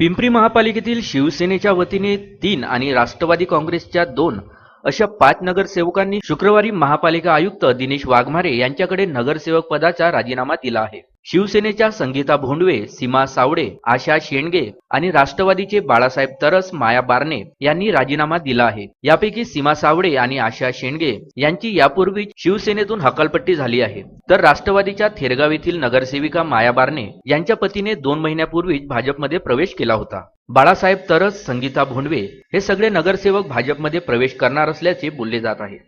पिंपरी महापालिकेतील शिवसेनेच्या वतीने तीन आणि राष्ट्रवादी काँग्रेसच्या दोन अशा पाच नगरसेवकांनी शुक्रवारी महापालिका आयुक्त दिनेश वाघमारे यांच्याकडे नगरसेवक पदाचा राजीनामा दिला आहे. शिवसेनेच्या संगीता भोंडवे सीमा सावडे आशा शेंडगे आणि राष्ट्रवादीचे बाळासाहेब तरस माया बारणे यांनी राजीनामा दिला आहे. यापैकी सीमा सावडे आणि आशा शेंडगे यांची यापूर्वी शिवसेनेतून हकालपट्टी झाली आहे. तर राष्ट्रवादीच्या थेरगाव येथील नगरसेविका माया बारणे यांच्या पतीने दोन महिन्यापूर्वीच भाजपमध्ये प्रवेश केला होता. बाळासाहेब तरस संगीता भोंडवे हे सगळे नगरसेवक भाजपमध्ये प्रवेश करणार असल्याचे बोलले जात आहे.